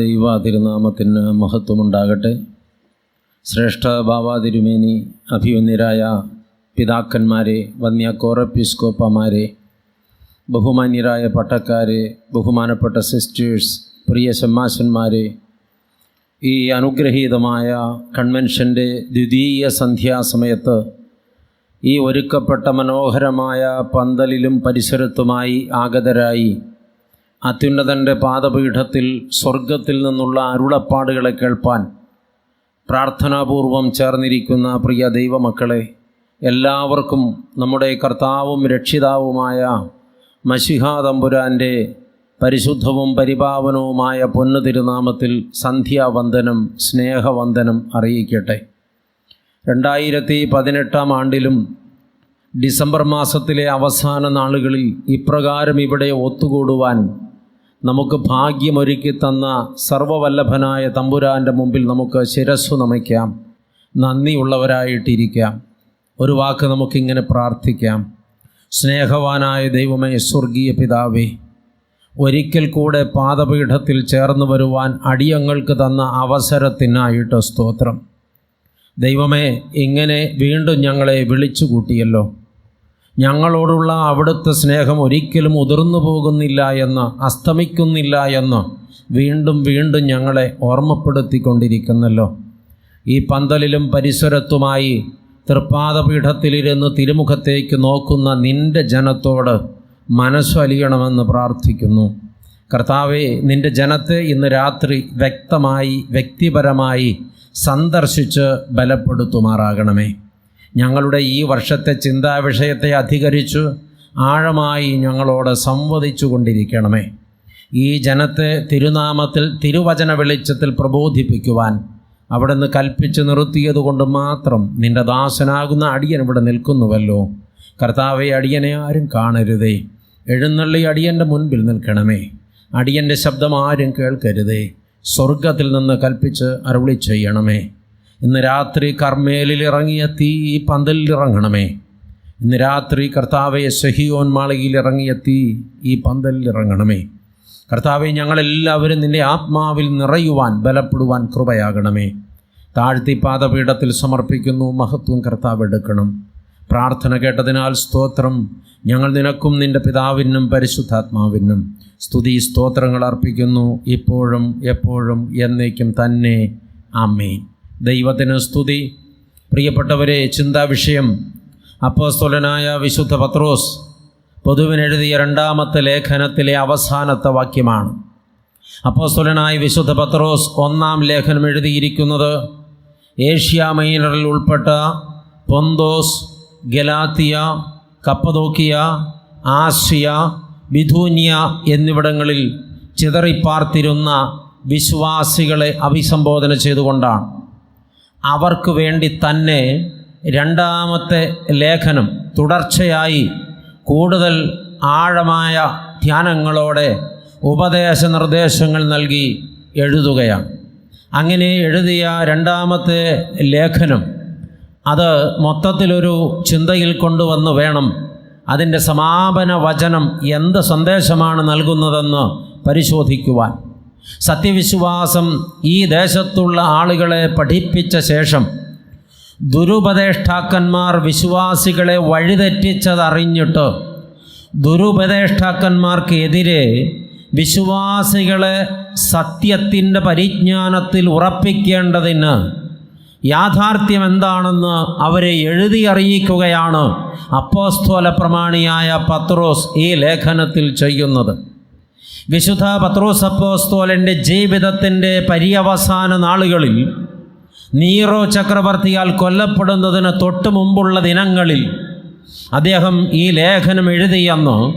ദൈവ തിരുനാമത്തിന് മഹത്വമുണ്ടാകട്ടെ. ശ്രേഷ്ഠ ബാബ തിരുമേനി അഭിമന്യരായ പിതാക്കന്മാരെ വന്യ കോറപ്പിസ്കോപ്പമാരെ ബഹുമാന്യരായ പട്ടക്കാരെ ബഹുമാനപ്പെട്ട സിസ്റ്റേഴ്സ് പ്രിയ ശമ്മാശന്മാരെ ഈ അനുഗ്രഹീതമായ കൺവെൻഷന്റെ ദ്വിതീയ സന്ധ്യാസമയത്ത് ഈ ഒരുക്കപ്പെട്ട മനോഹരമായ പന്തലിലും പരിസരത്തുമായി ആഗതരായി അത്യുന്നതന്റെ പാദപീഠത്തിൽ സ്വർഗത്തിൽ നിന്നുള്ള അരുളപ്പാടുകളെ കേൾപ്പാൻ പ്രാർത്ഥനാപൂർവം ചേർന്നിരിക്കുന്ന പ്രിയ ദൈവമക്കളെ എല്ലാവർക്കും നമ്മുടെ കർത്താവും രക്ഷിതാവുമായ മഷിഹാ തമ്പുരാന്റെ പരിശുദ്ധവും പരിപാവനവുമായ പൊന്നു തിരുനാമത്തിൽ സന്ധ്യാവന്ദനം സ്നേഹവന്ദനം അറിയിക്കട്ടെ. രണ്ടായിരത്തി പതിനെട്ടാം ആണ്ടിലും ഡിസംബർ മാസത്തിലെ അവസാന നാളുകളിൽ ഇപ്രകാരം ഇവിടെ ഒത്തുകൂടുവാൻ നമുക്ക് ഭാഗ്യമൊരുക്കി തന്ന സർവവല്ലഭനായ തമ്പുരാന്റെ മുമ്പിൽ നമുക്ക് ശിരസ്സു നമിക്കാം. നന്ദിയുള്ളവരായിട്ടിരിക്കാം. ഒരു വാക്ക് നമുക്കിങ്ങനെ പ്രാർത്ഥിക്കാം. സ്നേഹവാനായ ദൈവമേ സ്വർഗീയ പിതാവേ ഒരിക്കൽ കൂടെ പാദപീഠത്തിൽ ചേർന്ന് വരുവാൻ അടിയങ്ങൾക്ക് തന്ന അവസരത്തിനായിട്ട് സ്തോത്രം. ദൈവമേ ഇങ്ങനെ വീണ്ടും ഞങ്ങളെ വിളിച്ചു കൂട്ടിയല്ലോ ഞങ്ങളോടുള്ള അവിടുത്തെ സ്നേഹം ഒരിക്കലും ഉതിർന്നു പോകുന്നില്ല എന്ന് അസ്തമിക്കുന്നില്ല എന്ന് വീണ്ടും വീണ്ടും ഞങ്ങളെ ഓർമ്മപ്പെടുത്തിക്കൊണ്ടിരിക്കുന്നല്ലോ. ഈ പന്തലിലും പരിസരത്തുമായി തൃപ്പാദപീഠത്തിലിരുന്ന് തിരുമുഖത്തേക്ക് നോക്കുന്ന നിന്റെ ജനത്തോട് മനസ്സലിയണമെന്ന് പ്രാർത്ഥിക്കുന്നു. കർത്താവെ നിന്റെ ജനത്തെ ഇന്ന് രാത്രി വ്യക്തമായി വ്യക്തിപരമായി സന്ദർശിച്ച് ബലപ്പെടുത്തുമാറാകണമേ. ഞങ്ങളുടെ ഈ വർഷത്തെ ചിന്താ വിഷയത്തെ അധികരിച്ചു ആഴമായി ഞങ്ങളോട് സംവദിച്ചു കൊണ്ടിരിക്കണമേ ഈ ജനത്തെ തിരുനാമത്തിൽ തിരുവചന വെളിച്ചത്തിൽ പ്രബോധിപ്പിക്കുവാൻ അവിടുന്ന് കൽപ്പിച്ച് നിർത്തിയതുകൊണ്ട് മാത്രം നിന്റെ ദാസനാകുന്ന അടിയൻ ഇവിടെ നിൽക്കുന്നുവല്ലോ. കർത്താവെ അടിയനെ ആരും കാണരുതേ. എഴുന്നള്ളി അടിയന്റെ മുൻപിൽ നിൽക്കണമേ. അടിയന്റെ ശബ്ദം ആരും കേൾക്കരുതേ. സ്വർഗത്തിൽ നിന്ന് കൽപ്പിച്ച് അരുളി ചെയ്യണമേ. ഇന്ന് രാത്രി കർമ്മേലിൽ ഇറങ്ങിയ തീ ഈ പന്തലിൽ ഇറങ്ങണമേ. ഇന്ന് രാത്രി കർത്താവെ സഹിയോൻ മാളികയിൽ ഇറങ്ങിയ തീ ഈ പന്തലിൽ ഇറങ്ങണമേ. കർത്താവെ ഞങ്ങളെല്ലാവരും നിന്റെ ആത്മാവിൽ നിറയുവാൻ ബലപ്പെടുവാൻ കൃപയാകണമേ. താഴ്ത്തി പാദപീഠത്തിൽ സമർപ്പിക്കുന്നു മഹത്വം കർത്താവ് എടുക്കണം. പ്രാർത്ഥന കേട്ടതിനാൽ സ്തോത്രം. ഞങ്ങൾ നിനക്കും നിന്റെ പിതാവിനും പരിശുദ്ധാത്മാവിനും സ്തുതി സ്തോത്രങ്ങൾ അർപ്പിക്കുന്നു. ഇപ്പോഴും എപ്പോഴും എന്നേക്കും തന്നെ. ആമേൻ. ദൈവത്തിന് സ്തുതി. പ്രിയപ്പെട്ടവരെ ചിന്താവിഷയം. അപ്പോസ്തോലനായ വിശുദ്ധ പത്രോസ് പൊതുവിനെഴുതിയ രണ്ടാമത്തെ ലേഖനത്തിലെ അവസാനത്തെ വാക്യമാണ്. അപ്പോസ്തോലനായ വിശുദ്ധ പത്രോസ് ഒന്നാം ലേഖനം എഴുതിയിരിക്കുന്നത് ഏഷ്യ മൈനറിൽ ഉൾപ്പെട്ട പൊന്തോസ് ഗലാത്തിയ കപ്പതോക്കിയ ആസിയ ബിധൂന്യ എന്നിവിടങ്ങളിൽ ചിതറിപ്പാർത്തിരുന്ന വിശ്വാസികളെ അഭിസംബോധന ചെയ്തുകൊണ്ടാണ്. അവർക്ക് വേണ്ടി തന്നെ രണ്ടാമത്തെ ലേഖനം തുടർച്ചയായി കൂടുതൽ ആഴമായ ധ്യാനങ്ങളോടെ ഉപദേശ നിർദ്ദേശങ്ങൾ നൽകി എഴുതുകയാണ്. അങ്ങനെ എഴുതിയ രണ്ടാമത്തെ ലേഖനം അത് മൊത്തത്തിലൊരു ചിന്തയിൽ കൊണ്ടുവന്ന് വേണം അതിന്റെ സമാപന വചനം എന്ത് സന്ദേശമാണ് നൽകുന്നതെന്ന് പരിശോധിക്കുവാൻ. സത്യവിശ്വാസം ഈ ദേശത്തുള്ള ആളുകളെ പഠിപ്പിച്ച ശേഷം ദുരുപദേഷ്ടാക്കന്മാർ വിശ്വാസികളെ വഴിതെറ്റിച്ചതറിഞ്ഞിട്ട് ദുരുപദേഷ്ടാക്കന്മാർക്കെതിരെ വിശ്വാസികളെ സത്യത്തിന്റെ പരിജ്ഞാനത്തിൽ ഉറപ്പിക്കേണ്ടതിന് യാഥാർത്ഥ്യം എന്താണെന്ന് അവരെ എഴുതി അറിയിക്കുകയാണ് അപ്പോസ്തോല പ്രമാണിയായ പത്രോസ് ഈ ലേഖനത്തിൽ ചെയ്യുന്നത്. വിശുദ്ധ പത്രോസപ്പോസ്തോലന്റെ ജീവിതത്തിന്റെ പര്യവസാന നാളുകളിൽ നീറോ ചക്രവർത്തിയാൽ കൊല്ലപ്പെടുന്നതിന് തൊട്ടു മുമ്പുള്ള ദിനങ്ങളിൽ അദ്ദേഹം ഈ ലേഖനം എഴുതിയെന്ന്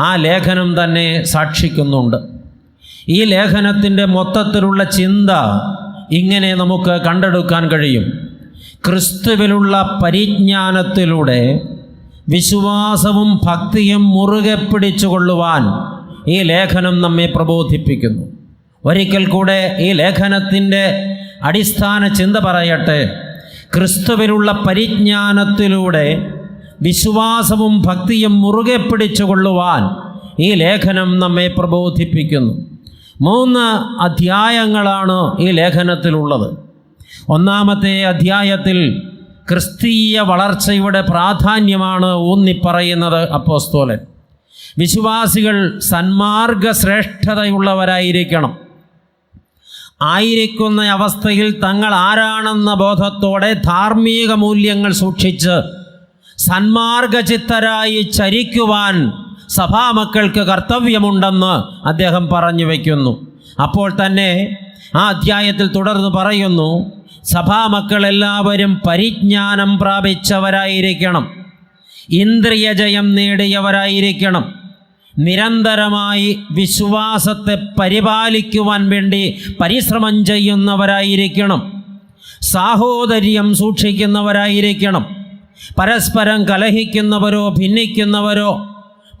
ആ ലേഖനം തന്നെ സാക്ഷിക്കുന്നുണ്ട്. ഈ ലേഖനത്തിന്റെ മൊത്തത്തിലുള്ള ചിന്ത ഇങ്ങനെ നമുക്ക് കണ്ടെടുക്കാൻ കഴിയും. ക്രിസ്തുവിലുള്ള പരിജ്ഞാനത്തിലൂടെ വിശ്വാസവും ഭക്തിയും മുറുകെ പിടിച്ചുകൊള്ളുവാൻ ഈ ലേഖനം നമ്മെ പ്രബോധിപ്പിക്കുന്നു. ഒരിക്കൽ കൂടെ ഈ ലേഖനത്തിന്റെ അടിസ്ഥാന ചിന്ത പറയട്ടെ. ക്രിസ്തുവിലുള്ള പരിജ്ഞാനത്തിലൂടെ വിശ്വാസവും ഭക്തിയും മുറുകെ പിടിച്ചുകൊള്ളുവാൻ ഈ ലേഖനം നമ്മെ പ്രബോധിപ്പിക്കുന്നു. മൂന്ന് അധ്യായങ്ങളാണ് ഈ ലേഖനത്തിലുള്ളത്. ഒന്നാമത്തെ അധ്യായത്തിൽ ക്രിസ്തീയ വളർച്ചയുടെ പ്രാധാന്യമാണ് ഊന്നിപ്പറയുന്നത് അപ്പോസ്തോലൻ. വിശ്വാസികൾ സന്മാർഗ ശ്രേഷ്ഠതയുള്ളവരായിരിക്കണം ആയിരിക്കുന്ന അവസ്ഥയിൽ തങ്ങൾ ആരാണെന്ന ബോധത്തോടെ ധാർമ്മിക മൂല്യങ്ങൾ സൂക്ഷിച്ച് സന്മാർഗചിത്തരായി ചരിക്കുവാൻ സഭാമക്കൾക്ക് കർത്തവ്യമുണ്ടെന്ന് അദ്ദേഹം പറഞ്ഞു വയ്ക്കുന്നു. അപ്പോൾ തന്നെ ആ അധ്യായത്തിൽ തുടർന്ന് പറയുന്നു സഭാമക്കൾ എല്ലാവരും പരിജ്ഞാനം പ്രാപിച്ചവരായിരിക്കണം. ഇന്ദ്രിയജയം നേടിയവരായിരിക്കണം. നിരന്തരമായി വിശ്വാസത്തെ പരിപാലിക്കുവാൻ വേണ്ടി പരിശ്രമം ചെയ്യുന്നവരായിരിക്കണം. സാഹോദര്യം സൂക്ഷിക്കുന്നവരായിരിക്കണം. പരസ്പരം കലഹിക്കുന്നവരോ ഭിന്നിക്കുന്നവരോ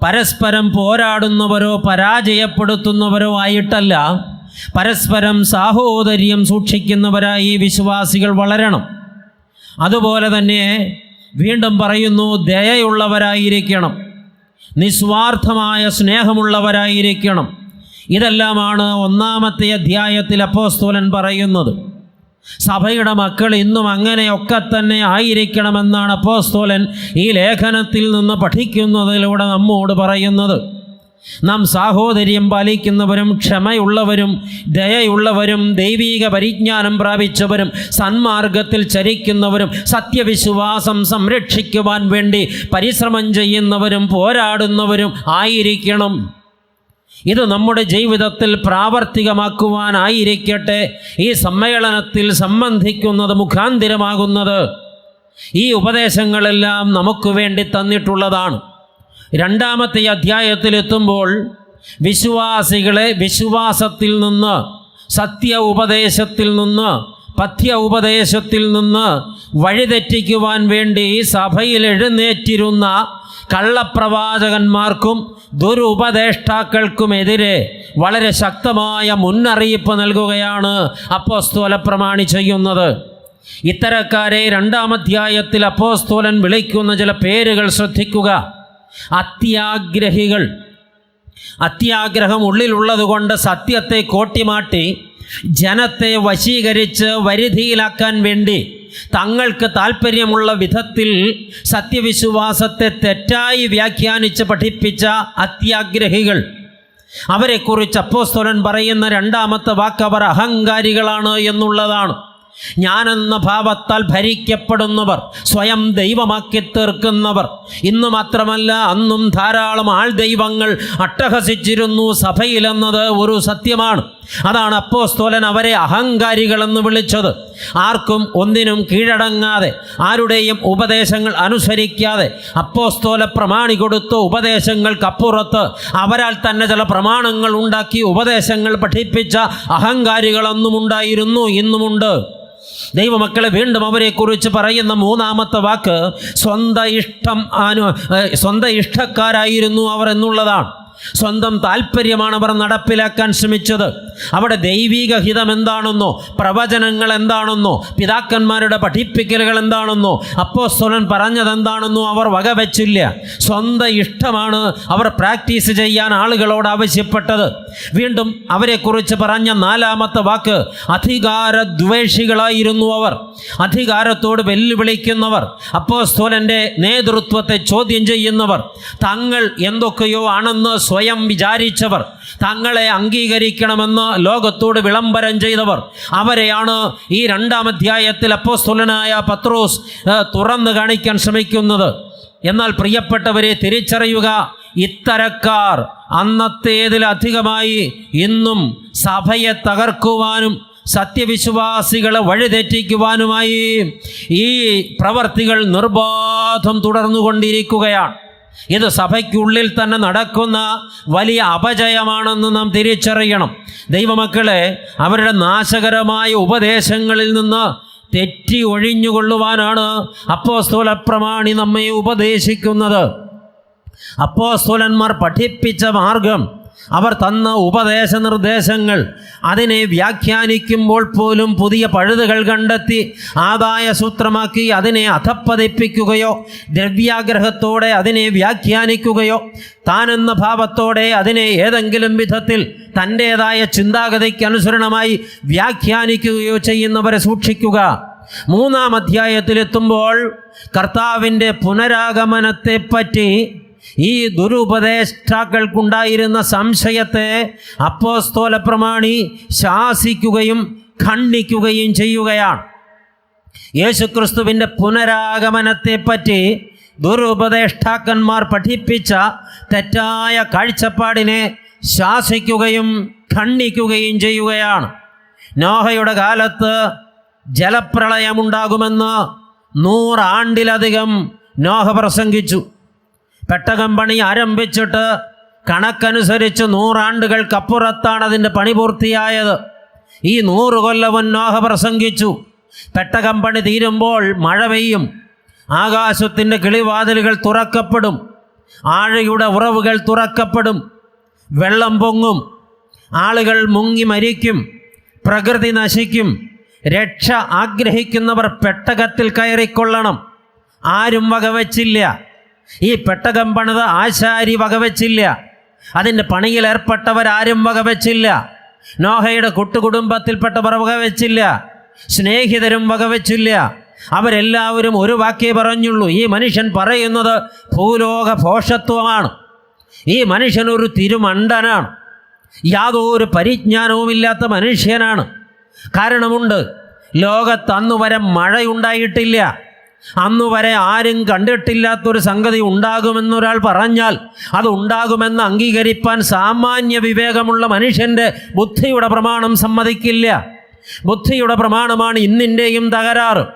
പരസ്പരം പോരാടുന്നവരോ പരാജയപ്പെടുത്തുന്നവരോ ആയിട്ടല്ല. പരസ്പരം സാഹോദര്യം സൂക്ഷിക്കുന്നവരായി വിശ്വാസികൾ വളരണം. അതുപോലെ തന്നെ വീണ്ടും പറയുന്നു ദയയുള്ളവരായിരിക്കണം. നിസ്വാർത്ഥമായ സ്നേഹമുള്ളവരായിരിക്കണം. ഇതെല്ലാമാണ് ഒന്നാമത്തെ അധ്യായത്തിൽ അപ്പോസ്തോലൻ പറയുന്നത്. സഭയുടെ മക്കൾ ഇന്നും അങ്ങനെയൊക്കെ തന്നെ ആയിരിക്കണമെന്നാണ് അപ്പോസ്തോലൻ ഈ ലേഖനത്തിൽ നിന്ന് പഠിക്കുന്നതിലൂടെ നമ്മോട് പറയുന്നത്. നാം സാഹോദര്യം പാലിക്കുന്നവരും ക്ഷമയുള്ളവരും ദയയുള്ളവരും ദൈവീക പരിജ്ഞാനം പ്രാപിച്ചവരും സന്മാർഗത്തിൽ ചരിക്കുന്നവരും സത്യവിശ്വാസം സംരക്ഷിക്കുവാൻ വേണ്ടി പരിശ്രമം ചെയ്യുന്നവരും പോരാടുന്നവരും ആയിരിക്കണം. ഇത് നമ്മുടെ ജീവിതത്തിൽ പ്രാവർത്തികമാക്കുവാനായിരിക്കട്ടെ. ഈ സമ്മേളനത്തിൽ സംബന്ധിക്കുന്നത് മുഖാന്തിരമാകുന്നത്. ഈ ഉപദേശങ്ങളെല്ലാം നമുക്ക് വേണ്ടി തന്നിട്ടുള്ളതാണ്. രണ്ടാമത്തെ അധ്യായത്തിലെത്തുമ്പോൾ വിശ്വാസികളെ വിശ്വാസത്തിൽ നിന്ന് സത്യ ഉപദേശത്തിൽ നിന്ന് പഥ്യ ഉപദേശത്തിൽ നിന്ന് വഴിതെറ്റിക്കുവാൻ വേണ്ടി സഭയിൽ എഴുന്നേറ്റിരുന്ന കള്ളപ്രവാചകന്മാർക്കും ദുരുപദേഷ്ടാക്കൾക്കുമെതിരെ വളരെ ശക്തമായ മുന്നറിയിപ്പ് നൽകുകയാണ് അപ്പോസ്തോല പ്രമാണി ചെയ്യുന്നത്. ഇത്തരക്കാരെ രണ്ടാം അധ്യായത്തിൽ അപ്പോസ്തോലൻ വിളിക്കുന്ന ചില പേരുകൾ ശ്രദ്ധിക്കുക. അത്യാഗ്രഹികൾ. അത്യാഗ്രഹം ഉള്ളിലുള്ളത് കൊണ്ട് സത്യത്തെ കോട്ടിമാട്ടി ജനത്തെ വശീകരിച്ച് വരുതിയിലാക്കാൻ വേണ്ടി തങ്ങൾക്ക് താല്പര്യമുള്ള വിധത്തിൽ സത്യവിശ്വാസത്തെ തെറ്റായി വ്യാഖ്യാനിച്ച് പഠിപ്പിച്ച അത്യാഗ്രഹികൾ. അവരെക്കുറിച്ച് അപ്പോസ്തലൻ പറയുന്ന രണ്ടാമത്തെ വാക്ക് അവർ അഹങ്കാരികളാണ് എന്നുള്ളതാണ്. ഞാനെന്ന ഭാവത്താൽ ഭരിക്കപ്പെടുന്നവർ സ്വയം ദൈവമാക്കി തീർക്കുന്നവർ. ഇന്ന് മാത്രമല്ല അന്നും ധാരാളം ആൾ ദൈവങ്ങൾ അട്ടഹസിച്ചിരുന്നു സഭയിലെന്നത് ഒരു സത്യമാണ്. അതാണ് അപ്പോസ്തോലൻ അവരെ അഹങ്കാരികളെന്ന് വിളിച്ചത്. ആർക്കും ഒന്നിനും കീഴടങ്ങാതെ ആരുടെയും ഉപദേശങ്ങൾ അനുസരിക്കാതെ അപ്പോസ്തോല പ്രമാണി കൊടുത്ത ഉപദേശങ്ങൾക്കപ്പുറത്ത് അവരാൽ തന്നെ ചില പ്രമാണങ്ങൾ ഉണ്ടാക്കി ഉപദേശങ്ങൾ പഠിപ്പിച്ച അഹങ്കാരികളൊന്നും ഉണ്ടായിരുന്നു ഇന്നുമുണ്ട്. ദൈവമക്കളെ വീണ്ടും അവരെക്കുറിച്ച് പറയുന്ന മൂന്നാമത്തെ വാക്ക് സ്വന്തം ഇഷ്ടം അനു സ്വന്തം ഇഷ്ടക്കാരായിരുന്നു അവർ എന്നുള്ളതാണ്. സ്വന്തം താല്പര്യമാണ് അവർ നടപ്പിലാക്കാൻ ശ്രമിച്ചത്. അവിടെ ദൈവിക ഹിതം എന്താണെന്നോ പ്രവചനങ്ങൾ എന്താണെന്നോ പിതാക്കന്മാരുടെ പഠിപ്പിക്കലുകൾ എന്താണെന്നോ അപ്പോസ്തലൻ പറഞ്ഞതെന്താണെന്നോ അവർ വകവെച്ചില്ല. സ്വന്തം ഇഷ്ടമാണ് അവർ പ്രാക്ടീസ് ചെയ്യാൻ ആളുകളോട് ആവശ്യപ്പെട്ടത്. വീണ്ടും അവരെക്കുറിച്ച് പറഞ്ഞ നാലാമത്തെ വാക്ക് അധികാരദ്വേഷികളായിരുന്നു അവർ. അധികാരത്തോട് വെല്ലുവിളിക്കുന്നവർ അപ്പോസ്തോലന്റെ നേതൃത്വത്തെ ചോദ്യം ചെയ്യുന്നവർ. തങ്ങൾ എന്തൊക്കെയോ ആണെന്ന് സ്വയം വിചാരിച്ചവർ തങ്ങളെ അംഗീകരിക്കണമെന്ന് ലോകത്തോട് വിളംബരം ചെയ്തവർ. അവരെയാണ് ഈ രണ്ടാം അധ്യായത്തിൽ അപ്പോസ്തുലനായ പത്രോസ് തുറന്നു കാണിക്കാൻ ശ്രമിക്കുന്നത്. എന്നാൽ പ്രിയപ്പെട്ടവരെ തിരിച്ചറിയുക ഇത്തരക്കാർ അന്നത്തേതിലധികമായി ഇന്നും സഭയെ തകർക്കുവാനും സത്യവിശ്വാസികളെ വഴിതെറ്റിക്കുവാനുമായി ഈ പ്രവർത്തികൾ നിർബാധം തുടർന്നുകൊണ്ടിരിക്കുകയാണ്. ഇത് സഭയ്ക്കുള്ളിൽ തന്നെ നടക്കുന്ന വലിയ അപജയമാണെന്ന് നാം തിരിച്ചറിയണം. ദൈവമക്കളെ അവരുടെ നാശകരമായ ഉപദേശങ്ങളിൽ നിന്ന് തെറ്റി ഒഴിഞ്ഞുകൊള്ളുവാനാണ് അപ്പോസ്തോല പ്രമാണി നമ്മെ ഉപദേശിക്കുന്നത്. അപ്പോസ്തോലന്മാർ പഠിപ്പിച്ച മാർഗം അവർ തന്ന ഉപദേശ നിർദ്ദേശങ്ങൾ അതിനെ വ്യാഖ്യാനിക്കുമ്പോൾ പോലും പുതിയ പഴുതുകൾ കണ്ടെത്തി ആദായ സൂത്രമാക്കി അതിനെ അധപ്പതിപ്പിക്കുകയോ ദ്രവ്യാഗ്രഹത്തോടെ അതിനെ വ്യാഖ്യാനിക്കുകയോ താനെന്ന ഭാവത്തോടെ അതിനെ ഏതെങ്കിലും വിധത്തിൽ തന്റേതായ ചിന്താഗതിക്ക് അനുസരണമായി വ്യാഖ്യാനിക്കുകയോ ചെയ്യുന്നവരെ സൂക്ഷിക്കുക. മൂന്നാം അധ്യായത്തിലെത്തുമ്പോൾ കർത്താവിന്റെ പുനരാഗമനത്തെപ്പറ്റി ഈ ദുരുപദേഷ്ടാക്കൾക്കുണ്ടായിരുന്ന സംശയത്തെ അപ്പോസ്തോല പ്രമാണി ശാസിക്കുകയും ഖണ്ഡിക്കുകയും ചെയ്യുകയാണ്. യേശുക്രിസ്തുവിന്റെ പുനരാഗമനത്തെപ്പറ്റി ദുരുപദേഷ്ടാക്കന്മാർ പഠിപ്പിച്ച തെറ്റായ കാഴ്ചപ്പാടിനെ ശാസിക്കുകയും ഖണ്ഡിക്കുകയും ചെയ്യുകയാണ്. നോഹയുടെ കാലത്ത് ജലപ്രളയമുണ്ടാകുമെന്ന് നൂറാണ്ടിലധികം നോഹ പ്രസംഗിച്ചു. പെട്ടകം പണി ആരംഭിച്ചിട്ട് കണക്കനുസരിച്ച് നൂറാണ്ടുകൾക്കപ്പുറത്താണ് അതിന്റെ പണി പൂർത്തിയായത്. ഈ നൂറ് കൊല്ലവും നോഹ പ്രസംഗിച്ചു. പെട്ടകം പണി തീരുമ്പോൾ മഴ പെയ്യും. ആകാശത്തിന്റെ കിളിവാതിലുകൾ തുറക്കപ്പെടും. ആഴയുടെ ഉറവുകൾ തുറക്കപ്പെടും. വെള്ളം പൊങ്ങും. ആളുകൾ മുങ്ങി മരിക്കും. പ്രകൃതി നശിക്കും. രക്ഷ ആഗ്രഹിക്കുന്നവർ പെട്ടകത്തിൽ കയറിക്കൊള്ളണം. ആരും വകവച്ചില്ല. ഈ പെട്ടകം പണിത് ആശാരി വകവച്ചില്ല. അതിന്റെ പണിയിൽ ഏർപ്പെട്ടവരാരും വകവച്ചില്ല. നോഹയുടെ കുട്ടുകുടുംബത്തിൽപ്പെട്ടവർ വകവച്ചില്ല. സ്നേഹിതരും വകവച്ചില്ല. അവരെല്ലാവരും ഒരു വാക്കേ പറഞ്ഞുള്ളൂ. ഈ മനുഷ്യൻ പറയുന്നത് ഭൂലോക ഭോഷത്വമാണ്. ഈ മനുഷ്യൻ ഒരു തിരുമണ്ടനാണ്. യാതൊരു പരിജ്ഞാനവുമില്ലാത്ത മനുഷ്യനാണ്. കാരണമുണ്ട് ലോകത്ത് അന്നു വരെ മഴയുണ്ടായിട്ടില്ല. അന്നു വരെ ആരും കണ്ടിട്ടില്ലാത്തൊരു സംഗതി ഉണ്ടാകുമെന്നൊരാൾ പറഞ്ഞാൽ അത് ഉണ്ടാകുമെന്ന് അംഗീകരിപ്പാൻ സാമാന്യ വിവേകമുള്ള മനുഷ്യന്റെ ബുദ്ധിയുടെ പ്രമാണം സമ്മതിക്കില്ല. ബുദ്ധിയുടെ പ്രമാണമാണ് ഇന്നിന്റെയും തകരാറ്.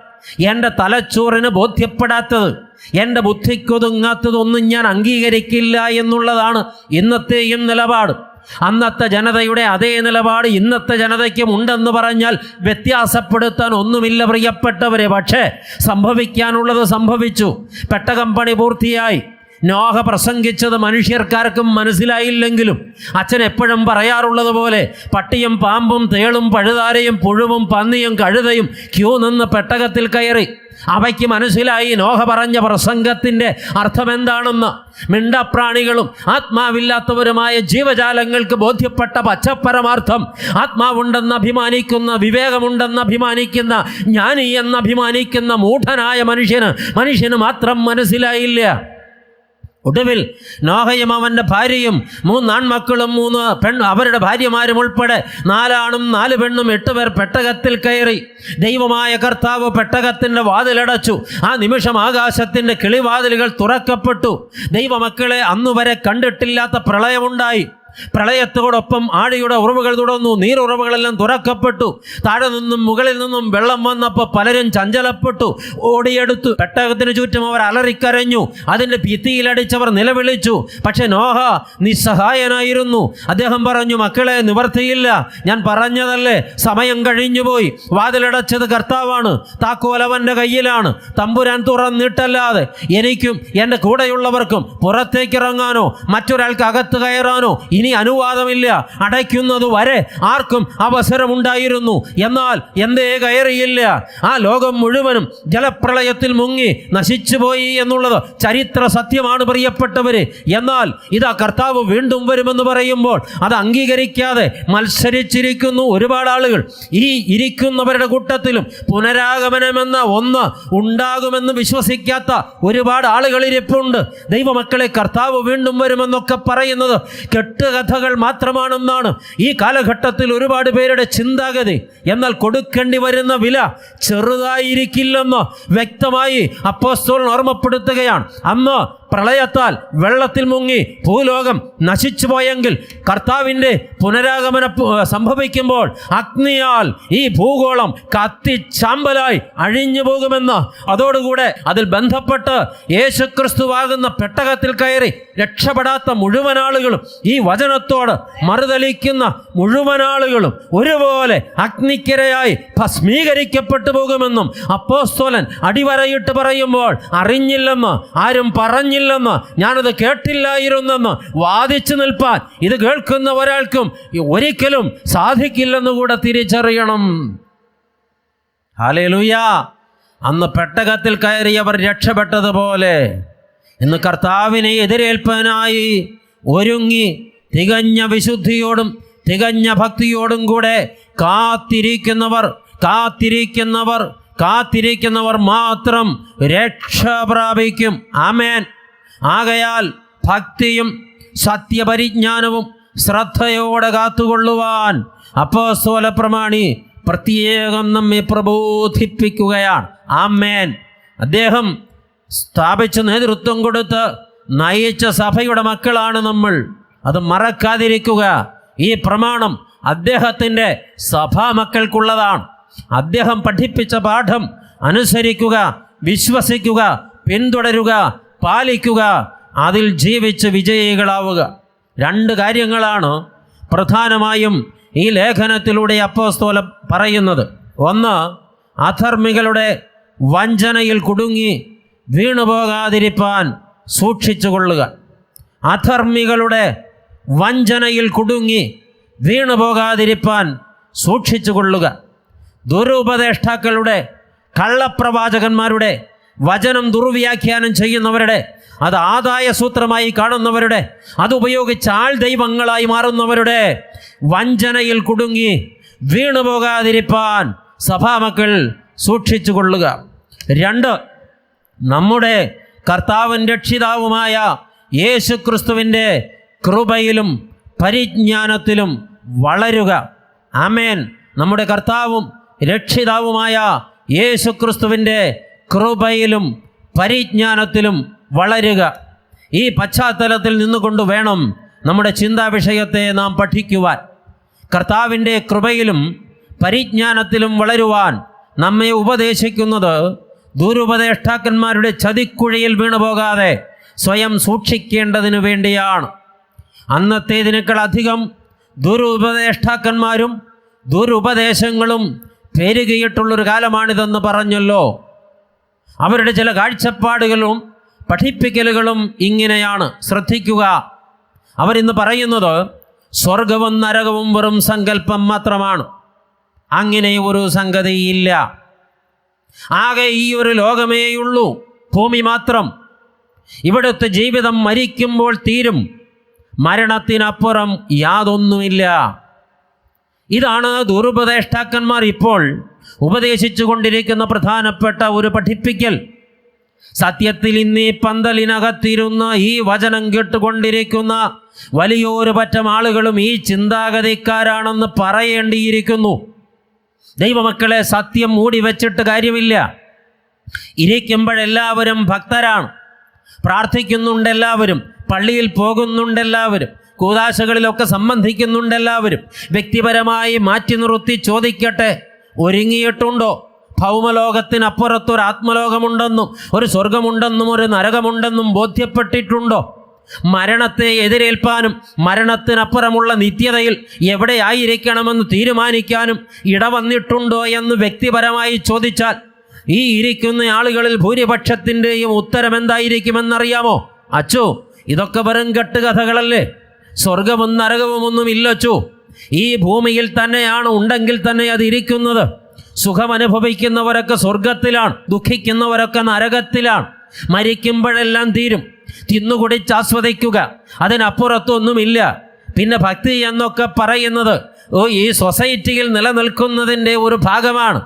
എന്റെ തലച്ചോറിന് ബോധ്യപ്പെടാത്തത് എന്റെ ബുദ്ധിക്കൊതുങ്ങാത്തതൊന്നും ഞാൻ അംഗീകരിക്കില്ല എന്നുള്ളതാണ് ഇന്നത്തെയും നിലപാട്. അന്നത്തെ ജനതയുടെ അതേ നിലപാട് ഇന്നത്തെ ജനതയ്ക്കും ഉണ്ടെന്ന് പറഞ്ഞാൽ വ്യത്യാസപ്പെടുത്താൻ ഒന്നുമില്ല പ്രിയപ്പെട്ടവരെ. പക്ഷേ സംഭവിക്കാനുള്ളത് സംഭവിച്ചു. പെട്ടകം പണി പൂർത്തിയായി. നോഹ പ്രസംഗിച്ചത് മനുഷ്യർക്കാർക്കും മനസ്സിലായില്ലെങ്കിലും അച്ഛൻ എപ്പോഴും പറയാറുള്ളത് പോലെ പട്ടിയും പാമ്പും തേളും പഴുതാരയും പുഴുവും പന്നിയും കഴുതയും ക്യൂ നിന്ന് പെട്ടകത്തിൽ കയറി. അവയ്ക്ക് മനസ്സിലായി നോഹ പറഞ്ഞ പ്രസംഗത്തിന്റെ അർത്ഥമെന്താണെന്ന്. മിണ്ടപ്രാണികളും ആത്മാവില്ലാത്തവരുമായ ജീവജാലങ്ങൾക്ക് ബോധ്യപ്പെട്ട പച്ചപ്പരമാർത്ഥം. ആത്മാവുണ്ടെന്ന് അഭിമാനിക്കുന്ന വിവേകമുണ്ടെന്ന് അഭിമാനിക്കുന്ന ജ്ഞാനി എന്ന് അഭിമാനിക്കുന്ന മൂഢനായ മനുഷ്യന് മനുഷ്യന് മാത്രം മനസ്സിലായില്ല. ഒടുവിൽ നോഹയും അവന്റെ ഭാര്യയും മൂന്നാൺമക്കളും മൂന്ന് പെൺ അവരുടെ ഭാര്യമാരും ഉൾപ്പെടെ നാലാണും നാല് പെണ്ണും എട്ട് പേർ പെട്ടകത്തിൽ കയറി. ദൈവമായ കർത്താവ് പെട്ടകത്തിന്റെ വാതിലടച്ചു. ആ നിമിഷം ആകാശത്തിന്റെ കിളിവാതിലുകൾ തുറക്കപ്പെട്ടു. ദൈവമക്കളെ അന്നുവരെ കണ്ടിട്ടില്ലാത്ത പ്രളയമുണ്ടായി. പ്രളയത്തോടൊപ്പം ആഴിയുടെ ഉറവുകൾ തുടർന്നു നീരുറവുകളെല്ലാം തുറക്കപ്പെട്ടു. താഴെ നിന്നും മുകളിൽ നിന്നും വെള്ളം വന്നപ്പോൾ പലരും ചഞ്ചലപ്പെട്ടു ഓടിയെടുത്തു. പെട്ടകത്തിന് ചുറ്റും അവർ അലറിക്കരഞ്ഞു. അതിന്റെ ഭിത്തിയിലടിച്ചവർ നിലവിളിച്ചു. പക്ഷെ നോഹ നിസ്സഹായനായിരുന്നു. അദ്ദേഹം പറഞ്ഞു മക്കളെ നിവർത്തിയില്ല. ഞാൻ പറഞ്ഞതല്ലേ? സമയം കഴിഞ്ഞുപോയി. വാതിലടച്ചത് കർത്താവാണ്. താക്കോലവന്റെ കയ്യിലാണ്. തമ്പുരാൻ തുറന്നിട്ടല്ലാതെ എനിക്കും എന്റെ കൂടെയുള്ളവർക്കും പുറത്തേക്കിറങ്ങാനോ മറ്റൊരാൾക്ക് അകത്ത് കയറാനോ ഇനി അനുവാദമില്ല. അടയ്ക്കുന്നത് വരെ ആർക്കും അവസരമുണ്ടായിരുന്നു. എന്നാൽ എന്തേ കയറിയില്ല. ആ ലോകം മുഴുവനും ജലപ്രളയത്തിൽ മുങ്ങി നശിച്ചുപോയി എന്നുള്ളത് ചരിത്ര സത്യമാണ് പ്രിയപ്പെട്ടവര്. എന്നാൽ ഇതാ കർത്താവ് വീണ്ടും വരുമെന്ന് പറയുമ്പോൾ അത് അംഗീകരിക്കാതെ മത്സരിച്ചിരിക്കുന്നു ഒരുപാട് ആളുകൾ. ഈ ഇരിക്കുന്നവരുടെ കൂട്ടത്തിലും പുനരാഗമനമെന്ന ഒന്ന് ഉണ്ടാകുമെന്ന് വിശ്വസിക്കാത്ത ഒരുപാട് ആളുകൾ ഇരിപ്പുണ്ട്. ദൈവമക്കളെ കർത്താവ് വീണ്ടും വരുമെന്നൊക്കെ പറയുന്നത് കെട്ടുകഥകൾ മാത്രമാണെന്നാണ് ഈ കാലഘട്ടത്തിൽ ഒരുപാട് പേരുടെ ചിന്താഗതി. എന്നാൽ കൊടുക്കേണ്ടി വരുന്ന വില ചെറുതായിരിക്കില്ലെന്ന് വ്യക്തമായി അപ്പോസ്തോൾ ഓർമ്മപ്പെടുത്തുകയാണ്. അന്ന് പ്രളയത്താൽ വെള്ളത്തിൽ മുങ്ങി ഭൂലോകം നശിച്ചു പോയെങ്കിൽ കർത്താവിന്റെ പുനരാഗമന സംഭവിക്കുമ്പോൾ അഗ്നിയാൽ ഈ ഭൂഗോളം കത്തിച്ചാമ്പലായി അഴിഞ്ഞു പോകുമെന്ന്. അതോടുകൂടെ അതിൽ ബന്ധപ്പെട്ട് യേശുക്രിസ്തുവാകുന്ന പെട്ടകത്തിൽ കയറി രക്ഷപ്പെടാത്ത മുഴുവൻ ആളുകളും ഈ വചനത്തോട് മറുതലിക്കുന്ന മുഴുവൻ ആളുകളും ഒരുപോലെ അഗ്നിക്കിരയായി ഭസ്മീകരിക്കപ്പെട്ടു പോകുമെന്നും അപ്പോസ്തോലൻ അടിവരയിട്ട് പറയുമ്പോൾ അറിഞ്ഞില്ലെന്ന് ആരും പറഞ്ഞില്ല. അറിയില്ലെന്ന് ഞാനത് കേട്ടില്ലായിരുന്നെന്ന് വാദിച്ചു നിൽപ്പാൻ. ഇത് കേൾക്കുന്ന ഒരാൾക്കും ഒരിക്കലും സാധിക്കില്ലെന്ന് കൂടെ തിരിച്ചറിയണം. ഹാലേലുയ അന്ന് പെട്ടകത്തിൽ കയറിയവർ രക്ഷപ്പെട്ടതുപോലെ ഇന്ന് കർത്താവിനെ എതിരേൽപ്പനായി ഒരുങ്ങി തികഞ്ഞ വിശുദ്ധിയോടും തികഞ്ഞ ഭക്തിയോടും കൂടെ കാത്തിരിക്കുന്നവർ കാത്തിരിക്കുന്നവർ കാത്തിരിക്കുന്നവർ മാത്രം രക്ഷ പ്രാപിക്കും. ആമേൻ. ആകയാൽ ഭക്തിയും സത്യപരിജ്ഞാനവും ശ്രദ്ധയോടെ കാത്തുകൊള്ളുവാൻ അപ്പോസ്തോല പ്രമാണി പ്രത്യേകം നമ്മെ പ്രബോധിപ്പിക്കുകയാണ്. ആമേൻ. അദ്ദേഹം സ്ഥാപിച്ച നേതൃത്വം കൊടുത്ത് നയിച്ച സഭയുടെ മക്കളാണ് നമ്മൾ. അത് മറക്കാതിരിക്കുക. ഈ പ്രമാണം അദ്ദേഹത്തിന്റെ സഭാ മക്കൾക്കുള്ളതാണ്. അദ്ദേഹം പഠിപ്പിച്ച പാഠം അനുസരിക്കുക വിശ്വസിക്കുക പിന്തുടരുക പാലിക്കുക അതിൽ ജീവിച്ച് വിജയികളാവുക. രണ്ട് കാര്യങ്ങളാണ് പ്രധാനമായും ഈ ലേഖനത്തിലൂടെ അപ്പോസ്തോല പറയുന്നത്. ഒന്ന് അധർമ്മികളുടെ വഞ്ചനയിൽ കുടുങ്ങി വീണുപോകാതിരിപ്പാൻ സൂക്ഷിച്ചുകൊള്ളുക. അധർമ്മികളുടെ വഞ്ചനയിൽ കുടുങ്ങി വീണുപോകാതിരിപ്പാൻ സൂക്ഷിച്ചുകൊള്ളുക. ദുരുപദേഷ്ടാക്കളുടെ കള്ളപ്രവാചകന്മാരുടെ വചനം ദുർവ്യാഖ്യാനം ചെയ്യുന്നവരുടെ അത് ആദായ സൂത്രമായി കാണുന്നവരുടെ അതുപയോഗിച്ച് ആൾ ദൈവങ്ങളായി മാറുന്നവരുടെ വഞ്ചനയിൽ കുടുങ്ങി വീണുപോകാതിരിപ്പാൻ സഭാമക്കൾ സൂക്ഷിച്ചുകൊള്ളുക രണ്ട് നമ്മുടെ കർത്താവൻ രക്ഷിതാവുമായ യേശു ക്രിസ്തുവിന്റെ കൃപയിലും പരിജ്ഞാനത്തിലും വളരുക. ആമേൻ. നമ്മുടെ കർത്താവും രക്ഷിതാവുമായ യേശു ക്രിസ്തുവിന്റെ കൃപയിലും പരിജ്ഞാനത്തിലും വളരുക. ഈ പശ്ചാത്തലത്തിൽ നിന്നുകൊണ്ട് വേണം നമ്മുടെ ചിന്താ വിഷയത്തെ നാം പഠിക്കുവാൻ. കർത്താവിന്റെ കൃപയിലും പരിജ്ഞാനത്തിലും വളരുവാൻ നമ്മെ ഉപദേശിക്കുന്നത് ദുരുപദേഷ്ടാക്കന്മാരുടെ ചതിക്കുഴിയിൽ വീണുപോകാതെ സ്വയം സൂക്ഷിക്കേണ്ടതിനു വേണ്ടിയാണ്. അന്നത്തേതിനേക്കാൾ അധികം ദുരുപദേഷ്ടാക്കന്മാരും ദുരുപദേശങ്ങളും പെരുകിയിട്ടുള്ളൊരു കാലമാണിതെന്ന് പറഞ്ഞല്ലോ. അവരുടെ ചില കാഴ്ചപ്പാടുകളും പഠിപ്പിക്കലുകളും ഇങ്ങനെയാണ്. ശ്രദ്ധിക്കുക. അവരിന്ന് പറയുന്നത് സ്വർഗവും നരകവും വെറും സങ്കല്പം മാത്രമാണ്. അങ്ങനെ ഒരു സംഗതിയില്ല. ആകെ ഈ ഒരു ലോകമേയുള്ളൂ. ഭൂമി മാത്രം. ഇവിടുത്തെ ജീവിതം മരിക്കുമ്പോൾ തീരും. മരണത്തിനപ്പുറം യാതൊന്നുമില്ല. ഇതാണ് ദുരുപദേഷ്ടാക്കന്മാർ ഇപ്പോൾ ഉപദേശിച്ചു കൊണ്ടിരിക്കുന്ന പ്രധാനപ്പെട്ട ഒരു പഠിപ്പിക്കൽ. സത്യത്തിൽ ഇന്നീ പന്തലിനകത്തിരുന്ന ഈ വചനം കേട്ടുകൊണ്ടിരിക്കുന്ന വലിയൊരു പറ്റം ആളുകളും ഈ ചിന്താഗതിക്കാരാണെന്ന് പറയേണ്ടിയിരിക്കുന്നു. ദൈവമക്കളെ സത്യം മൂടി വച്ചിട്ട് കാര്യമില്ല. ഇരിക്കുമ്പോഴെല്ലാവരും ഭക്തരാണ്. പ്രാർത്ഥിക്കുന്നുണ്ട് എല്ലാവരും പള്ളിയിൽ പോകുന്നുണ്ട് എല്ലാവരും കൂതാശകളിലൊക്കെ സംബന്ധിക്കുന്നുണ്ട് എല്ലാവരും വ്യക്തിപരമായി മാറ്റി നിർത്തി ചോദിക്കട്ടെ. ഒരുങ്ങിയിട്ടുണ്ടോ? ഭൗമലോകത്തിനപ്പുറത്തൊരു ആത്മലോകമുണ്ടെന്നും ഒരു സ്വർഗമുണ്ടെന്നും ഒരു നരകമുണ്ടെന്നും ബോധ്യപ്പെട്ടിട്ടുണ്ടോ? മരണത്തെ എതിരേൽപ്പാനും മരണത്തിനപ്പുറമുള്ള നിത്യതയിൽ എവിടെയായിരിക്കണമെന്ന് തീരുമാനിക്കാനും ഇടവന്നിട്ടുണ്ടോ എന്ന് വ്യക്തിപരമായി ചോദിച്ചാൽ ഈ ഇരിക്കുന്ന ആളുകളിൽ ഭൂരിപക്ഷത്തിന്റെയും ഉത്തരം എന്തായിരിക്കുമെന്നറിയാമോ? അച്ചു ഇതൊക്കെ വെറും കെട്ടുകഥകളല്ലേ? സ്വർഗവും നരകവും ഒന്നും ഇല്ലച്ചോ ഈ ഭൂമിയിൽ തന്നെയാണ് ഉണ്ടെങ്കിൽ തന്നെ അത് ഇരിക്കുന്നത്. സുഖം അനുഭവിക്കുന്നവരൊക്കെ സ്വർഗത്തിലാണ് ദുഃഖിക്കുന്നവരൊക്കെ നരകത്തിലാണ്. മരിക്കുമ്പോഴെല്ലാം തീരും. തിന്നുകുടിച്ച് ആസ്വദിക്കുക. അതിനപ്പുറത്തൊന്നുമില്ല. പിന്നെ ഭക്തി എന്നൊക്കെ പറയുന്നത് ഈ സൊസൈറ്റിയിൽ നിലനിൽക്കുന്നതിന്റെ ഒരു ഭാഗമാണ്.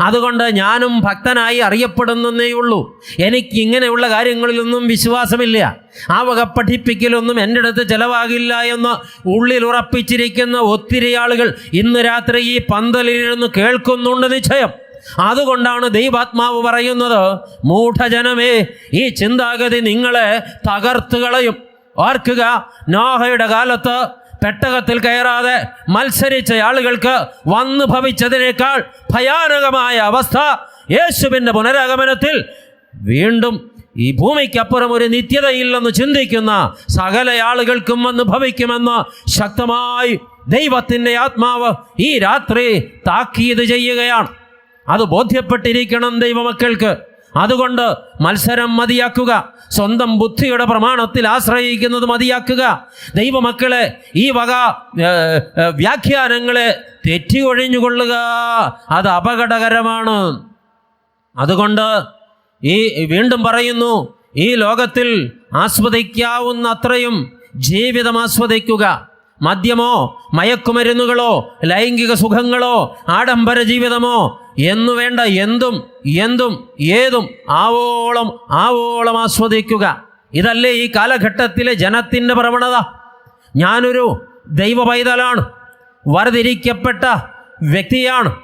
അതുകൊണ്ട് ഞാനും ഭക്തനായി അറിയപ്പെടുന്നേ ഉള്ളൂ. എനിക്ക് ഇങ്ങനെയുള്ള കാര്യങ്ങളിലൊന്നും വിശ്വാസമില്ല. ആ വക പഠിപ്പിക്കലൊന്നും എന്റെ അടുത്ത് ചിലവാകില്ല എന്ന് ഉള്ളിൽ ഉറപ്പിച്ചിരിക്കുന്ന ഒത്തിരി ആളുകൾ ഇന്ന് രാത്രി ഈ പന്തലിരുന്ന് കേൾക്കുന്നുണ്ട് നിശ്ചയം. അതുകൊണ്ടാണ് ദൈവാത്മാവ് പറയുന്നത് മൂഢജനമേ ഈ ചിന്താഗതി നിങ്ങളെ തകർത്തുകളയും ഓർക്കുക നോഹയുടെ കാലത്ത് പെട്ടകത്തിൽ കയറാതെ മത്സരിച്ച ആളുകൾക്ക് വന്നു ഭവിച്ചതിനേക്കാൾ ഭയാനകമായ അവസ്ഥ യേശുവിന്റെ പുനരാഗമനത്തിൽ വീണ്ടും ഈ ഭൂമിക്കപ്പുറം ഒരു നിത്യതയില്ലെന്ന് ചിന്തിക്കുന്ന സകല ആളുകൾക്കും വന്ന് ഭവിക്കുമെന്ന് ശക്തമായി ദൈവത്തിന്റെ ആത്മാവ് ഈ രാത്രി താക്കീത് ചെയ്യുകയാണ്. അത് ബോധ്യപ്പെട്ടിരിക്കണം ദൈവമക്കൾക്ക്. അതുകൊണ്ട് മത്സരം മതിയാക്കുക. സ്വന്തം ബുദ്ധിയുടെ പ്രമാണത്തിൽ ആശ്രയിക്കുന്നത് മതിയാക്കുക. ദൈവമക്കളെ ഈ വക വ്യാഖ്യാനങ്ങളെ തെറ്റി തെറ്റിയൊഴിഞ്ഞുകൊള്ളുക. അത് അപകടകരമാണ്. അതുകൊണ്ട് ഈ വീണ്ടും പറയുന്നു ഈ ലോകത്തിൽ ആസ്വദിക്കാവുന്ന അത്രയും ജീവിതം ആസ്വദിക്കുക. മദ്യമോ മയക്കുമരുന്നുകളോ ലൈംഗിക സുഖങ്ങളോ ആഡംബര ജീവിതമോ എന്നു വേണ്ട എന്തും എന്തും ഏതും ആവോളം ആവോളം ആസ്വദിക്കുക. ഇതല്ലേ ഈ കാലഘട്ടത്തിലെ ജനത്തിന്റെ പ്രവണത. ഞാനൊരു ദൈവ പൈതലാണ് വരതിരിക്കപ്പെട്ട വ്യക്തിയാണ്.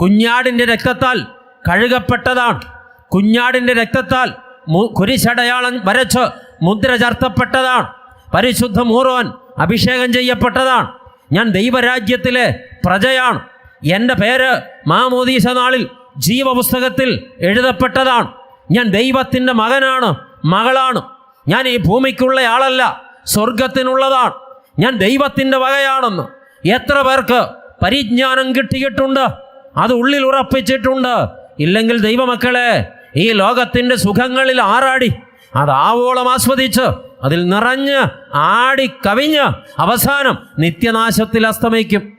കുഞ്ഞാടിന്റെ രക്തത്താൽ കഴുകപ്പെട്ടതാണ്. കുഞ്ഞാടിന്റെ രക്തത്താൽ കുരിശടയാളം വരച്ച് മുദ്ര ചർത്തപ്പെട്ടതാണ്. പരിശുദ്ധ മൂറോൻ അഭിഷേകം ചെയ്യപ്പെട്ടതാണ്. ഞാൻ ദൈവരാജ്യത്തിലെ പ്രജയാണ്. എന്റെ പേര് മാമോദീസ നാളിൽ ജീവപുസ്തകത്തിൽ എഴുതപ്പെട്ടതാണ്. ഞാൻ ദൈവത്തിന്റെ മകനാണ് മകളാണ്. ഞാൻ ഈ ഭൂമിക്കുള്ള ആളല്ല സ്വർഗത്തിനുള്ളതാണ് ഞാൻ ദൈവത്തിന്റെ വകയാണെന്ന് എത്ര പേർക്ക് പരിജ്ഞാനം കിട്ടിയിട്ടുണ്ട് അത് ഉള്ളിൽ ഉറപ്പിച്ചിട്ടുണ്ട്. ഇല്ലെങ്കിൽ ദൈവമക്കളെ ഈ ലോകത്തിന്റെ സുഖങ്ങളിൽ ആറാടി അത് ആവോളം ആസ്വദിച്ച് അതിൽ നിറഞ്ഞ് ആടി കവിഞ്ഞ് അവസാനം നിത്യനാശത്തിൽ അസ്തമിക്കും.